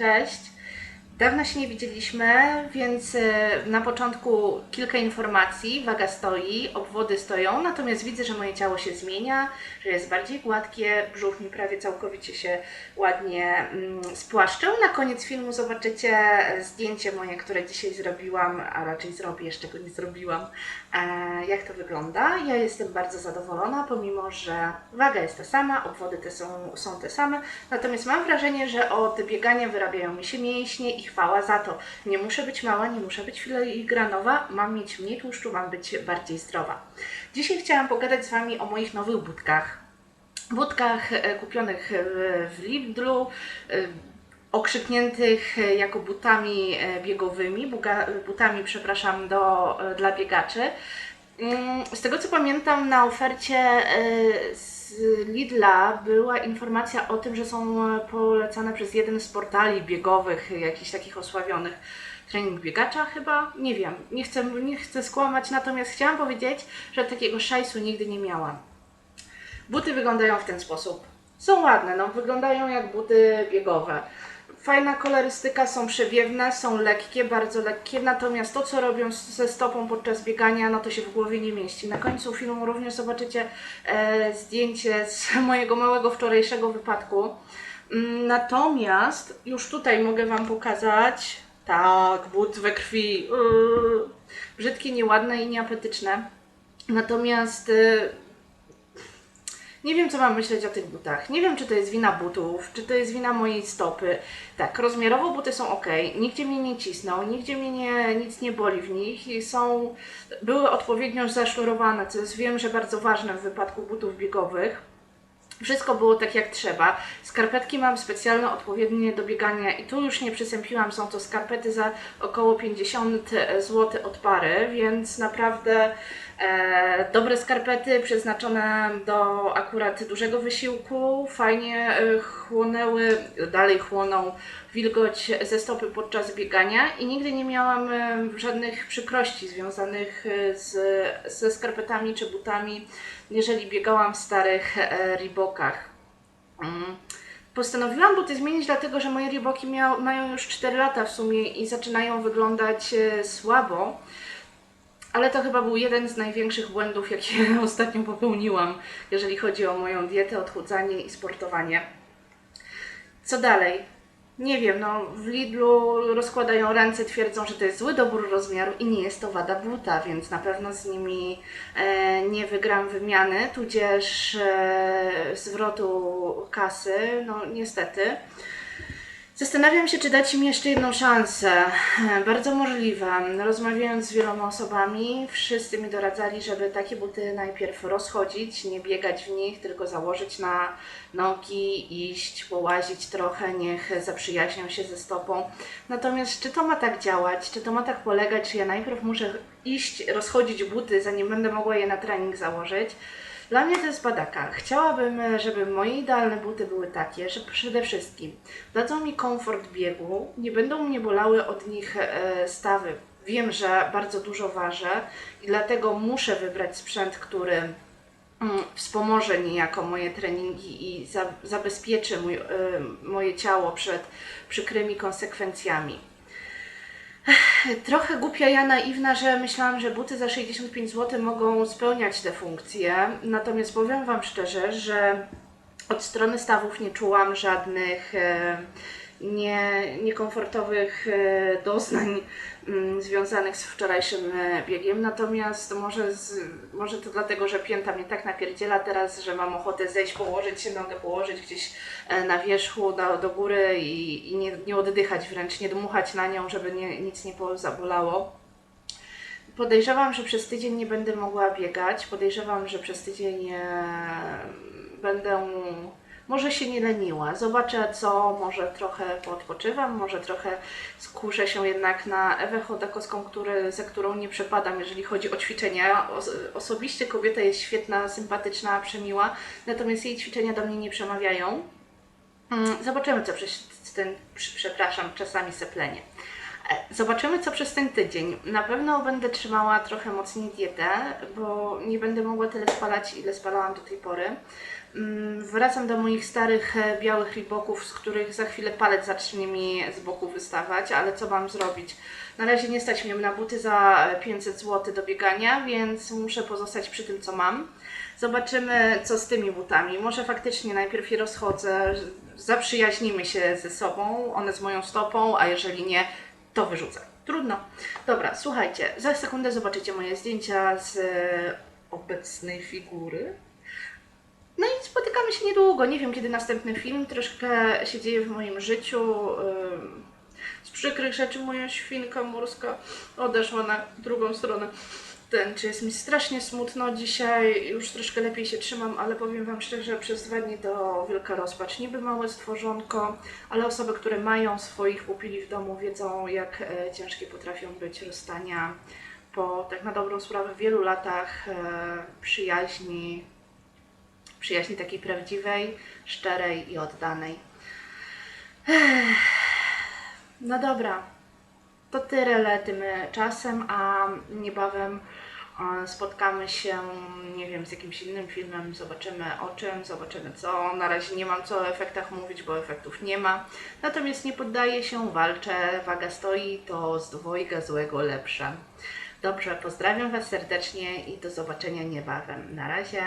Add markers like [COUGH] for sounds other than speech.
Cześć. Dawno się nie widzieliśmy, więc e, na początku kilka informacji. Waga stoi, obwody stoją, natomiast widzę, że moje ciało się zmienia, że jest bardziej gładkie, brzuch mi prawie całkowicie się ładnie mm, spłaszczył. Na koniec filmu zobaczycie zdjęcie moje, które dzisiaj zrobiłam, a raczej zrobię, jeszcze go nie zrobiłam, e, jak to wygląda. Ja jestem bardzo zadowolona, pomimo że waga jest ta sama, obwody te są, są te same, natomiast mam wrażenie, że od biegania wyrabiają mi się mięśnie i chwała za to. Nie muszę być mała, nie muszę być filigranowa, mam mieć mniej tłuszczu, mam być bardziej zdrowa. Dzisiaj chciałam pogadać z Wami o moich nowych budkach. Budkach e, kupionych w, w Lidlu, e, okrzykniętych e, jako butami e, biegowymi, buga, butami, przepraszam, do, e, dla biegaczy. Mm, Z tego co pamiętam, na ofercie z Lidla była informacja o tym, że są polecane przez jeden z portali biegowych, jakichś takich osławionych. Trening biegacza chyba? Nie wiem, nie chcę, nie chcę skłamać, natomiast chciałam powiedzieć, że takiego szajsu nigdy nie miałam. Buty wyglądają w ten sposób. Są ładne, no wyglądają jak buty biegowe. Fajna kolorystyka, są przewiewne, są lekkie, bardzo lekkie, natomiast to, co robią ze stopą podczas biegania, no to się w głowie nie mieści. Na końcu filmu również zobaczycie e, zdjęcie z [LAUGHS] mojego małego wczorajszego wypadku. Mm, Natomiast już tutaj mogę Wam pokazać, tak, but we krwi, yy, brzydkie, nieładne i nieapetyczne. Natomiast y, nie wiem, co mam myśleć o tych butach. Nie wiem, czy to jest wina butów, czy to jest wina mojej stopy. Tak, rozmiarowo buty są ok, nigdzie mnie nie cisną, nigdzie mnie nie, nic nie boli w nich są, były odpowiednio zasznurowane, co jest wiem, że bardzo ważne w wypadku butów biegowych. Wszystko było tak jak trzeba. Skarpetki mam specjalne, odpowiednie do biegania i tu już nie przysępiłam. Są to skarpety za około 50 zł od pary, więc naprawdę e, dobre skarpety przeznaczone do akurat dużego wysiłku. Fajnie e, chłonęły, dalej chłoną wilgoć ze stopy podczas biegania i nigdy nie miałam e, żadnych przykrości związanych e, z, ze skarpetami czy butami, jeżeli biegałam w starych e, Reebokach. Mm. Postanowiłam buty zmienić, dlatego że moje Reeboki miał, mają już 4 lata w sumie i zaczynają wyglądać e, słabo. Ale to chyba był jeden z największych błędów, jakie [LAUGHS] ostatnio popełniłam, jeżeli chodzi o moją dietę, odchudzanie i sportowanie. Co dalej? Nie wiem, no w Lidlu rozkładają ręce, twierdzą, że to jest zły dobór rozmiaru i nie jest to wada buta, więc na pewno z nimi e, nie wygram wymiany, tudzież e, zwrotu kasy, no niestety. Zastanawiam się, czy dać im jeszcze jedną szansę. E, Bardzo możliwe. Rozmawiając z wieloma osobami, wszyscy mi doradzali, żeby takie buty najpierw rozchodzić, nie biegać w nich, tylko założyć na nogi, iść, połazić trochę, niech zaprzyjaźnią się ze stopą. Natomiast czy to ma tak działać, czy to ma tak polegać, czy ja najpierw muszę iść, rozchodzić buty, zanim będę mogła je na trening założyć? Dla mnie to jest badaka. Chciałabym, żeby moje idealne buty były takie, że przede wszystkim dadzą mi komfort biegu, nie będą mnie bolały od nich e, stawy. Wiem, że bardzo dużo ważę i dlatego muszę wybrać sprzęt, który mm, wspomoże niejako moje treningi i za, zabezpieczy mój, e, moje ciało przed przykrymi konsekwencjami. Trochę głupia ja naiwna, że myślałam, że buty za 65 zł mogą spełniać te funkcje. Natomiast powiem Wam szczerze, że od strony stawów nie czułam żadnych nie, niekomfortowych e, doznań mm, związanych z wczorajszym e, biegiem. Natomiast może, z, może to dlatego, że pięta mnie tak napierdziela teraz, że mam ochotę zejść, położyć się, nogę położyć gdzieś e, na wierzchu, do, do góry i, i nie, nie oddychać wręcz, nie dmuchać na nią, żeby nie, nic nie zabolało. Podejrzewam, że przez tydzień nie będę mogła biegać. Podejrzewam, że przez tydzień będę może się nie leniła. Zobaczę co, może trochę poodpoczywam, może trochę skuszę się jednak na Ewę Chodakowską, który, za którą nie przepadam, jeżeli chodzi o ćwiczenia. Os- osobiście kobieta jest świetna, sympatyczna, przemiła, natomiast jej ćwiczenia do mnie nie przemawiają. Mm, Zobaczymy, co przez ten, przepraszam, czasami seplenie. E, Zobaczymy, co przez ten tydzień. Na pewno będę trzymała trochę mocniej dietę, bo nie będę mogła tyle spalać, ile spalałam do tej pory. Mm, Wracam do moich starych e, białych riboków, z których za chwilę palec zacznie mi z boku wystawać, ale co mam zrobić? Na razie nie stać mnie na buty za 500 zł do biegania, więc muszę pozostać przy tym, co mam. Zobaczymy, co z tymi butami. Może faktycznie najpierw je rozchodzę, zaprzyjaźnimy się ze sobą, one z moją stopą, a jeżeli nie, to wyrzucę. Trudno. Dobra, słuchajcie, za sekundę zobaczycie moje zdjęcia z e, obecnej figury. No i spotykamy się niedługo. Nie wiem, kiedy następny film. Troszkę się dzieje w moim życiu. Z przykrych rzeczy moja świnka morska odeszła na drugą stronę tęczy. Jest mi strasznie smutno dzisiaj. Już troszkę lepiej się trzymam, ale powiem Wam szczerze, przez dwa dni to wielka rozpacz. Niby małe stworzonko, ale osoby, które mają swoich pupili w domu, wiedzą, jak e, ciężkie potrafią być rozstania po tak na dobrą sprawę wielu latach e, przyjaźni, przyjaźni takiej prawdziwej, szczerej i oddanej. No dobra, to tyle tym czasem, a niebawem e, spotkamy się, nie wiem, z jakimś innym filmem, zobaczymy o czym, zobaczymy co. Na razie nie mam co o efektach mówić, bo efektów nie ma. Natomiast nie poddaję się, walczę, waga stoi, to z dwojga złego lepsze. Dobrze, pozdrawiam Was serdecznie i do zobaczenia niebawem. Na razie.